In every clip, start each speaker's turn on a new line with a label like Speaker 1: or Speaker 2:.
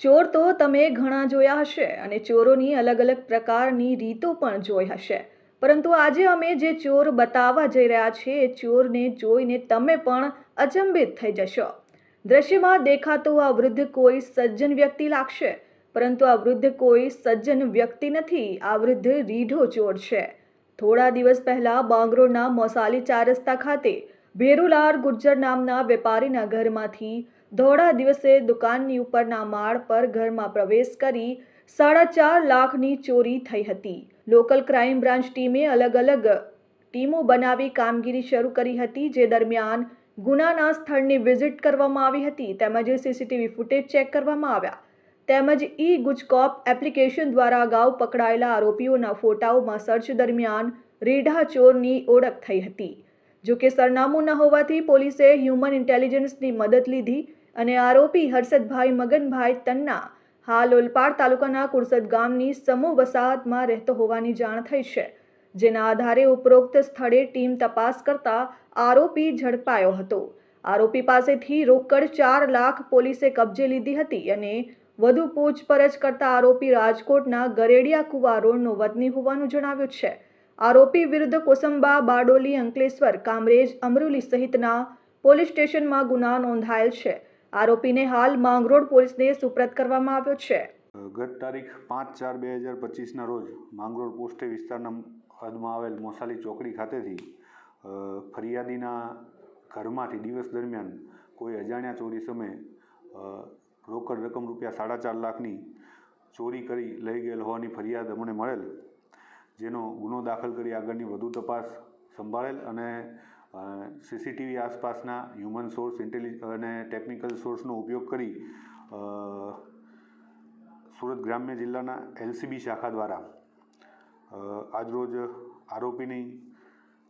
Speaker 1: ચોર તો તમે ઘણા જોયા હશે અને ચોરોની અલગ અલગ પ્રકારની રીતો પણ જોઈ હશે. પરંતુ આજે અમે જે ચોર બતાવવા જઈ રહ્યા છીએ, એ ચોરને જોઈને તમે પણ અચંબિત થઈ જશો. દ્રશ્યમાં દેખાતો આ વૃદ્ધ કોઈ સજ્જન વ્યક્તિ લાગશે, પરંતુ આ વૃદ્ધ કોઈ સજ્જન વ્યક્તિ નથી, આ વૃદ્ધ રીઢો ચોર છે. થોડા દિવસ પહેલાં બાંગરોળના મોસાલી ચાર રસ્તા ખાતે ભેરુલાલ ગુર્જર નામના વેપારીના ઘરમાંથી ધોળા દિવસે દુકાનની ઉપરના માળ પર ઘરમાં પ્રવેશ કરી સાડા ચાર લાખની ચોરી થઈ હતી. લોકલ ક્રાઇમ બ્રાન્ચ ટીમે અલગ અલગ ટીમો બનાવી કામગીરી શરૂ કરી હતી, જે દરમિયાન ગુનાના સ્થળની વિઝિટ કરવામાં આવી હતી, તેમજ સીસીટીવી ફૂટેજ ચેક કરવામાં આવ્યા. તેમજ ઈ ગુજકોપ એપ્લિકેશન દ્વારા અગાઉ પકડાયેલા આરોપીઓના ફોટાઓમાં સર્ચ દરમિયાન રીઢા ચોરની ઓળખ થઈ હતી. જો કે સરનામું ન હોવાથી પોલીસે હ્યુમન ઇન્ટેલિજન્સની મદદ લીધી અને આરોપી હર્ષદભાઈ મગનભાઈ તન્ના હાલ ઓલપાડ તાલુકાના કુરસદ ગામની સમૂહ વસાહતમાં રહેતો હોવાની જાણ થઈ છે, જેના આધારે ઉપરોક્ત સ્થળે ટીમ તપાસ કરતા આરોપી ઝડપાયો હતો. આરોપી પાસેથી રોકડ ચાર લાખ પોલીસે કબજે લીધી હતી અને વધુ પૂછપરછ કરતા આરોપી રાજકોટના ગરેડિયા કુવા રોડનો વતની હોવાનું જણાવ્યું છે. આરોપી વિરુદ્ધ કોસંબા, બારડોલી, અંકલેશ્વર, કામરેજ, અમરોલી સહિતના પોલીસ સ્ટેશનમાં ગુના નોંધાયેલ છે. આરોપીને હાલ માંગરોળ પોલીસને સુપ્રત કરવામાં આવ્યો છે.
Speaker 2: ગત તારીખ પાંચ ચાર બે હજાર પચીસના રોજ માંગરોળ પોસ્ટે વિસ્તારના હદમાં આવેલ મોસાલી ચોકડી ખાતેથી ફરિયાદીના ઘરમાંથી દિવસ દરમિયાન કોઈ અજાણ્યા ચોરી સમયે રોકડ રકમ રૂપિયા સાડા ચાર લાખની ચોરી કરી લઈ ગયેલ હોવાની ફરિયાદ અમને મળેલ. જેનો ગુનો દાખલ કરી આગળની વધુ તપાસ સંભાળેલ અને સીસીટીવી આસપાસના હ્યુમન સોર્સ ઇન્ટેલિ, અને ટેકનિકલ સોર્સનો ઉપયોગ કરી સુરત ગ્રામ્ય જિલ્લાના એલસીબી શાખા દ્વારા આજરોજ આરોપીની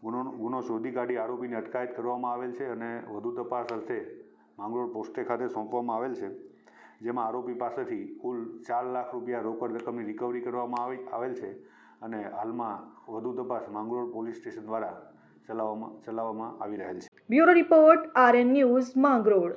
Speaker 2: ગુનો ગુનો શોધી કાઢી આરોપીની અટકાયત કરવામાં આવેલ છે અને વધુ તપાસ અર્થે માંગરોળ પોસ્ટે ખાતે સોંપવામાં આવેલ છે. જેમાં આરોપી પાસેથી કુલ ચાર લાખ રૂપિયા રોકડ રકમની રિકવરી કરવામાં આવી, આવેલ છે. અને હાલમાં વધુ તપાસ માંગરોળ પોલીસ સ્ટેશન દ્વારા ચલાવવામાં ચલાવવામાં આવી રહેલ છે.
Speaker 1: Bureau report RN news Mangrol.